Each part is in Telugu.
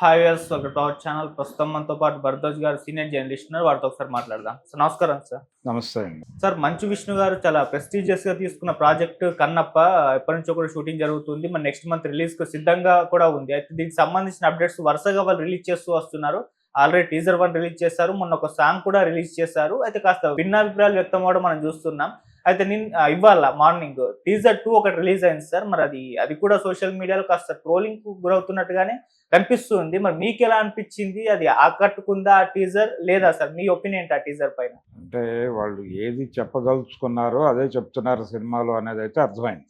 హాయ్ ఒక టాప్ ఛానల్. ప్రస్తుతం మనతో పాటు భరద్వాజ్ గారు సీనియర్ జర్నలిస్ట్ ఉన్నారు. వారితో ఒకసారి మాట్లాడదాం. సార్ నమస్కారం సార్. నమస్తే అండి. సార్ మంచు విష్ణు గారు చాలా ప్రెస్టీజియస్గా తీసుకున్న ప్రాజెక్ట్ కన్నప్ప ఎప్పటి నుంచో కూడా షూటింగ్ జరుగుతుంది. మన నెక్స్ట్ మంత్ రిలీజ్కు సిద్ధంగా కూడా ఉంది. అయితే దీనికి సంబంధించిన అప్డేట్స్ వరుసగా వాళ్ళు రిలీజ్ చేస్తూ వస్తున్నారు. ఆల్రెడీ టీజర్ వన్ రిలీజ్ చేశారు. మొన్న ఒక సాంగ్ కూడా రిలీజ్ చేశారు. అయితే కాస్త భిన్నాభిప్రాయాలు వ్యక్తం అవ్వడం మనం చూస్తున్నాం. అయితే నేను ఇవాళ మార్నింగ్ టీజర్ టూ ఒకటి రిలీజ్ అయింది సార్. మరి అది అది కూడా సోషల్ మీడియాలో కాస్త ట్రోలింగ్ గురవుతున్నట్టుగానే కనిపిస్తుంది మరి మీకు ఎలా అనిపించింది? అది ఆకట్టుకుందా ఆ టీజర్ లేదా సార్ మీ ఒపీనియన్ ఆ టీజర్ పైన? అంటే వాళ్ళు ఏది చెప్పదలుచుకున్నారో అదే చెప్తున్నారు సినిమాలో అనేది అయితే అర్థమైంది.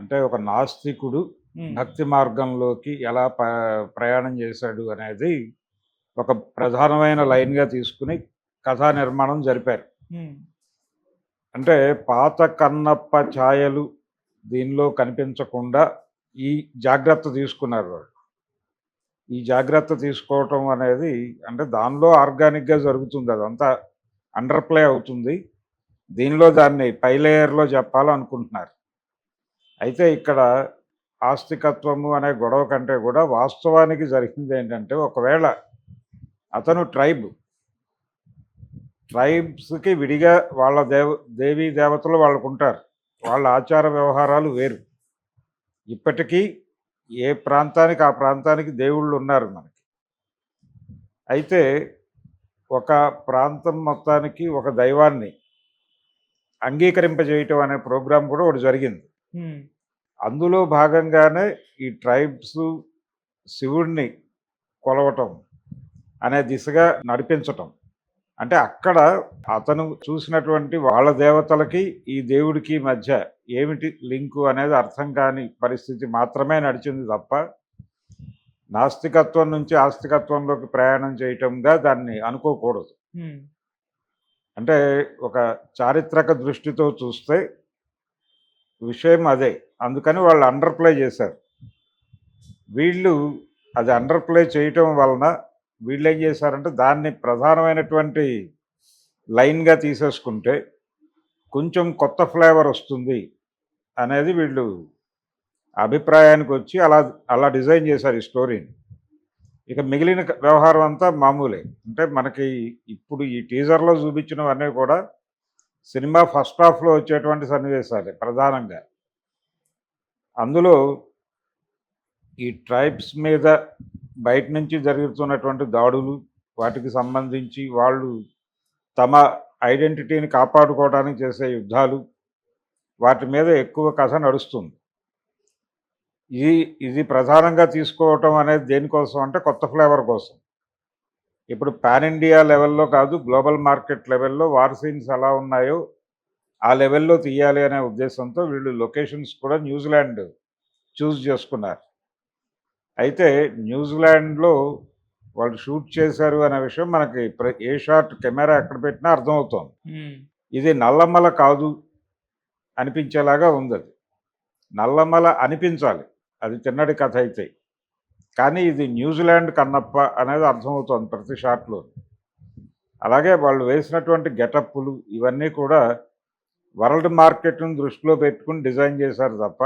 అంటే ఒక నాస్తికుడు భక్తి మార్గంలోకి ఎలా ప్రయాణం చేశాడు అనేది ఒక ప్రధానమైన లైన్గా తీసుకుని కథా నిర్మాణం జరిపారు. అంటే పాత కన్నప్ప ఛాయలు దీనిలో కనిపించకుండా ఈ జాగ్రత్త తీసుకున్నారు వాళ్ళు. ఈ జాగ్రత్త తీసుకోవటం అనేది అంటే దానిలో ఆర్గానిక్గా జరుగుతుంది అదంతా అండర్ ప్లే అవుతుంది. దీనిలో దాన్ని పై లేయర్లో చెప్పాలనుకుంటున్నారు. అయితే ఇక్కడ ఆస్తికత్వము అనే గొడవ కంటే కూడా వాస్తవానికి జరిగింది ఏంటంటే ఒకవేళ అతను ట్రైబ్ ట్రైబ్స్కి విడిగా వాళ్ళ దేవ దేవీ దేవతలు వాళ్ళకు ఉంటారు వాళ్ళ ఆచార వ్యవహారాలు వేరు. ఇప్పటికీ ఏ ప్రాంతానికి ఆ ప్రాంతానికి దేవుళ్ళు ఉన్నారు మనకి. అయితే ఒక ప్రాంతం మొత్తానికి ఒక దైవాన్ని అంగీకరింపజేయటం అనే ప్రోగ్రాం కూడా ఒకటి జరిగింది. అందులో భాగంగానే ఈ ట్రైబ్స్ శివుడిని కొలవటం అనే దిశగా నడిపించటం. అంటే అక్కడ అతను చూసినటువంటి వాళ్ళ దేవతలకి ఈ దేవుడికి మధ్య ఏమిటి లింకు అనేది అర్థం కాని పరిస్థితి మాత్రమే నడిచింది తప్ప నాస్తికత్వం నుంచి ఆస్తికత్వంలోకి ప్రయాణం చేయటంగా దాన్ని అనుకోకూడదు. అంటే ఒక చారిత్రక దృష్టితో చూస్తే విషయం అదే. అందుకని వాళ్ళు అండర్ ప్లే చేశారు. వీళ్ళు అది అండర్ ప్లే చేయటం వలన వీళ్ళు ఏం చేశారంటే దాన్ని ప్రధానమైనటువంటి లైన్గా తీసేసుకుంటే కొంచెం కొత్త ఫ్లేవర్ వస్తుంది అనేది వీళ్ళు అభిప్రాయానికి వచ్చి అలా అలా డిజైన్ చేశారు ఈ స్టోరీని. ఇక మిగిలిన వ్యవహారం అంతా మామూలే. అంటే మనకి ఇప్పుడు ఈ టీజర్లో చూపించినవన్నీ కూడా సినిమా ఫస్ట్ హాఫ్లో వచ్చేటువంటి సన్నివేశాలే ప్రధానంగా. అందులో ఈ ట్రైబ్స్ మీద బయట నుంచి జరుగుతున్నటువంటి దాడులు వాటికి సంబంధించి వాళ్ళు తమ ఐడెంటిటీని కాపాడుకోవడానికి చేసే యుద్ధాలు వాటి మీద ఎక్కువ కథ నడుస్తుంది. ఇది ఇది ప్రధానంగా తీసుకోవటం అనేది దేనికోసం అంటే కొత్త ఫ్లేవర్ కోసం. ఇప్పుడు పాన్ ఇండియా లెవెల్లో కాదు గ్లోబల్ మార్కెట్ లెవెల్లో వార్ సీన్స్ ఎలా ఉన్నాయో ఆ లెవెల్లో తీయాలి అనే ఉద్దేశంతో వీళ్ళు లొకేషన్స్ కూడా న్యూజిలాండ్ చూస్ చేసుకున్నారు. అయితే న్యూజిలాండ్లో వాళ్ళు షూట్ చేశారు అనే విషయం మనకి ప్ర- ఏ షాట్ కెమెరా ఎక్కడ పెట్టినా అర్థమవుతోంది. ఇది నల్లమల కాదు అనిపించేలాగా ఉంది అది నల్లమల అనిపించాలి. అది తిన్నడి కథ అయితే. కానీ ఇది న్యూజిలాండ్ కన్నప్ప అనేది అర్థమవుతోంది ప్రతి షాట్లో అలాగే వాళ్ళు వేసినటువంటి గెటప్పులు ఇవన్నీ కూడా వరల్డ్ మార్కెట్ను దృష్టిలో పెట్టుకుని డిజైన్ చేశారు తప్ప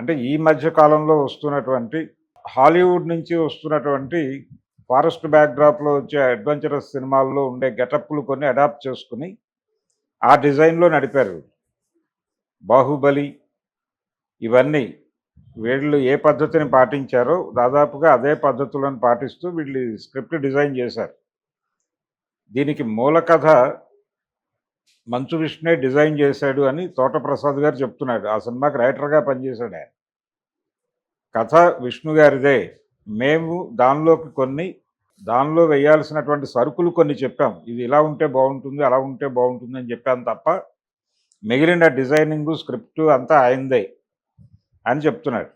అంటే ఈ మధ్య కాలంలో వస్తున్నటువంటి హాలీవుడ్ నుంచి వస్తున్నటువంటి ఫారెస్ట్ బ్యాక్డ్రాప్లో వచ్చే అడ్వెంచరస్ సినిమాల్లో ఉండే గెటప్లు కొన్ని అడాప్ట్ చేసుకుని ఆ డిజైన్లో నడిపారు. బాహుబలి ఇవన్నీ వీళ్ళు ఏ పద్ధతిని పాటించారో దాదాపుగా అదే పద్ధతులను పాటిస్తూ వీళ్ళు స్క్రిప్ట్ డిజైన్ చేశారు. దీనికి మూల కథ మంచు విష్ణే డిజైన్ చేశాడు అని తోట ప్రసాద్ గారు చెప్తున్నాడు. ఆ సినిమాకి రైటర్గా పనిచేశాడు ఆయన. కథ విష్ణు గారిదే. మేము దానిలోకి కొన్ని దానిలో వేయాల్సినటువంటి సరుకులు కొన్ని చెప్పాం. ఇది ఇలా ఉంటే బాగుంటుంది అలా ఉంటే బాగుంటుంది అని చెప్పాను తప్ప మిగిలిన డిజైనింగ్ స్క్రిప్ట్ అంతా ఆయనదే అని చెప్తున్నాడు.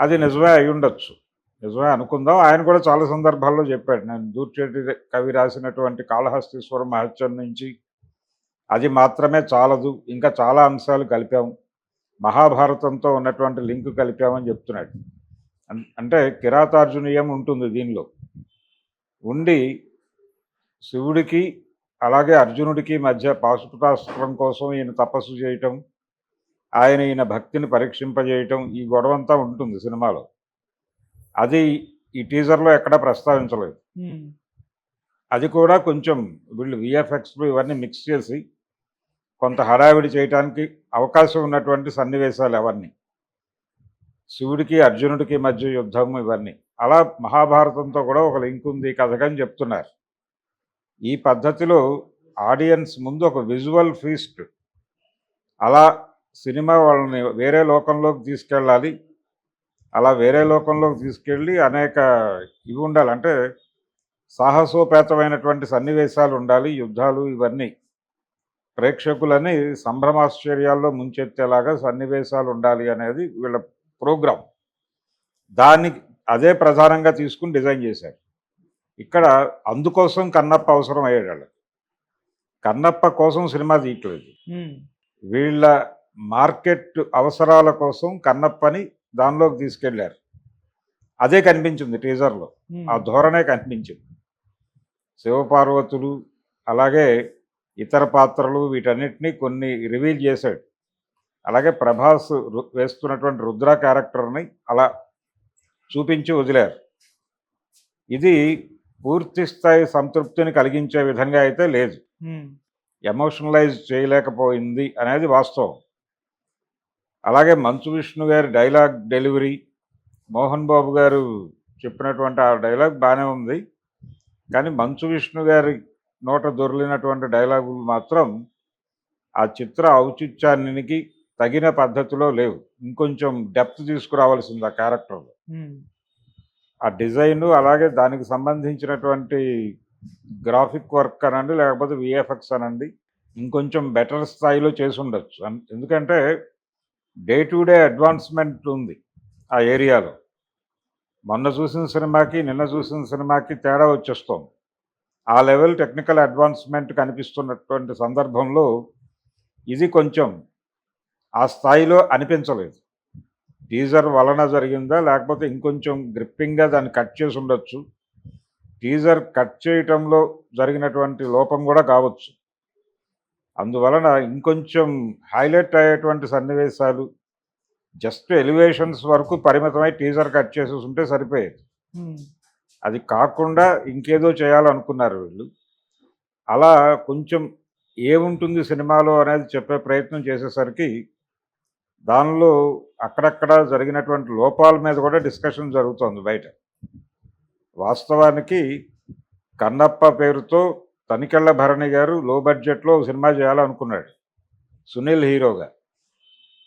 అది నిజమే అయి ఉండొచ్చు. నిజమే అనుకుందాం. ఆయన కూడా చాలా సందర్భాల్లో చెప్పాడు. నేను దూర్చేటి కవి రాసినటువంటి కాళహస్తీశ్వర మహత్యం నుంచి అది మాత్రమే చాలదు. ఇంకా చాలా అంశాలు కలిపాము. మహాభారతంతో ఉన్నటువంటి లింక్ కలిపామని చెప్తున్నాడు. అంటే కిరాతార్జునీయం ఉంటుంది దీనిలో. ఉండి శివుడికి అలాగే అర్జునుడికి మధ్య పాశుపతాస్త్రం కోసం ఈయన తపస్సు చేయటం ఆయన ఈయన భక్తిని పరీక్షింపజేయటం ఈ గొడవంతా ఉంటుంది సినిమాలో. అది ఈ టీజర్లో ఎక్కడా ప్రస్తావించలేదు. అది కూడా కొంచెం వీళ్ళు విఎఫ్ఎక్స్లు ఇవన్నీ మిక్స్ చేసి కొంత హడావిడి చేయడానికి అవకాశం ఉన్నటువంటి సన్నివేశాలు అవన్నీ. శివుడికి అర్జునుడికి మధ్య యుద్ధం ఇవన్నీ. అలా మహాభారతంతో కూడా ఒక లింక్ ఉంది కథకని చెప్తున్నారు. ఈ పద్ధతిలో ఆడియన్స్ ముందు ఒక విజువల్ ఫీస్ట్. అలా సినిమా వాళ్ళని వేరే లోకంలోకి తీసుకెళ్ళాలి. అలా వేరే లోకంలోకి తీసుకెళ్ళి అనేక ఇవి ఉండాలి. అంటే సాహసోపేతమైనటువంటి సన్నివేశాలు ఉండాలి యుద్ధాలు ఇవన్నీ. ప్రేక్షకులని సంభ్రమాశ్చర్యాల్లో ముంచెత్తేలాగా సన్నివేశాలు ఉండాలి అనేది వీళ్ళ ప్రోగ్రాం. దాన్ని అదే ప్రధానంగా తీసుకుని డిజైన్ చేశారు. ఇక్కడ అందుకోసం కన్నప్ప అవసరం అయ్యాడు వాళ్ళకి. కన్నప్ప కోసం సినిమా తీయట్లేదు. వీళ్ళ మార్కెట్ అవసరాల కోసం కన్నప్పని దానిలోకి తీసుకెళ్ళారు. అదే కనిపించింది టీజర్లో. ఆ ధోరణే కనిపించింది. శివపార్వతులు అలాగే ఇతర పాత్రలు వీటన్నిటినీ కొన్ని రివీల్ చేశాడు. అలాగే ప్రభాస్ వేస్తున్నటువంటి రుద్ర క్యారెక్టర్ని అలా చూపించి వదిలారు. ఇది పూర్తి స్థాయి సంతృప్తిని కలిగించే విధంగా అయితే లేదు. ఉమ్, ఎమోషనలైజ్ చేయలేకపోయింది అనేది వాస్తవం. అలాగే మంచు విష్ణు గారి డైలాగ్ డెలివరీ మోహన్ బాబు గారు చెప్పినటువంటి ఆ డైలాగ్ బాగానే ఉంది. కానీ మంచు విష్ణు గారి నోట దొరికినటువంటి డైలాగులు మాత్రం ఆ చిత్ర ఔచిత్యానికి తగిన పద్ధతిలో లేవు. ఇంకొంచెం డెప్త్ తీసుకురావాల్సింది ఆ క్యారెక్టర్లో. ఆ డిజైన్ అలాగే దానికి సంబంధించినటువంటి గ్రాఫిక్ వర్క్ అనండి లేకపోతే విఎఫ్ఎక్స్ అనండి ఇంకొంచెం బెటర్ స్థాయిలో చేసి ఉండొచ్చు. ఎందుకంటే డే టు డే అడ్వాన్స్మెంట్ ఉంది ఆ ఏరియాలో. మొన్న చూసిన సినిమాకి నిన్న చూసిన సినిమాకి తేడా వచ్చేస్తుంది. ఆ లెవెల్ టెక్నికల్ అడ్వాన్స్మెంట్ కనిపిస్తున్నటువంటి సందర్భంలో ఇది కొంచెం ఆ స్థాయిలో అనిపించలేదు. టీజర్ వలన జరిగిందా లేకపోతే ఇంకొంచెం గ్రిప్పింగ్గా దాన్ని కట్ చేసి ఉండొచ్చు? టీజర్ కట్ చేయటంలో జరిగినటువంటి లోపం కూడా కావచ్చు. అందువలన ఇంకొంచెం హైలైట్ అయ్యేటువంటి సన్నివేశాలు జస్ట్ ఎలివేషన్స్ వరకు పరిమితమై టీజర్ కట్ చేసి ఉంటే సరిపోయేది. అది కాకుండా ఇంకేదో చేయాలనుకున్నారు వీళ్ళు. అలా కొంచెం ఏముంటుంది సినిమాలో అనేది చెప్పే ప్రయత్నం చేసేసరికి దానిలో అక్కడక్కడ జరిగినటువంటి లోపాల మీద కూడా డిస్కషన్ జరుగుతోంది బయట. వాస్తవానికి కన్నప్ప పేరుతో తనికెళ్ళ భరణి గారు లో బడ్జెట్లో సినిమా చేయాలనుకున్నాడు. సునీల్ హీరోగా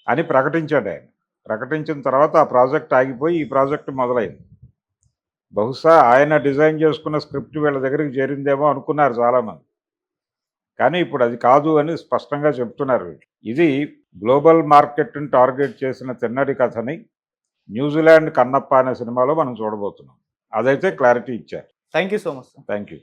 అని ప్రకటించాడు ఆయన. ప్రకటించిన తర్వాత ఆ ప్రాజెక్ట్ ఆగిపోయి ఈ ప్రాజెక్ట్ మొదలైంది. బహుశా ఆయన డిజైన్ చేసుకున్న స్క్రిప్ట్ వీళ్ళ దగ్గరికి చేరిందేమో అనుకున్నారు చాలామంది. కానీ ఇప్పుడు అది కాదు అని స్పష్టంగా చెప్తున్నారు వీళ్ళు. ఇది గ్లోబల్ మార్కెట్ని టార్గెట్ చేసిన తిన్నడి కథని న్యూజిలాండ్ కన్నప్ప అనే సినిమాలో మనం చూడబోతున్నాం. అదైతే క్లారిటీ ఇచ్చారు. Thank you so much thank you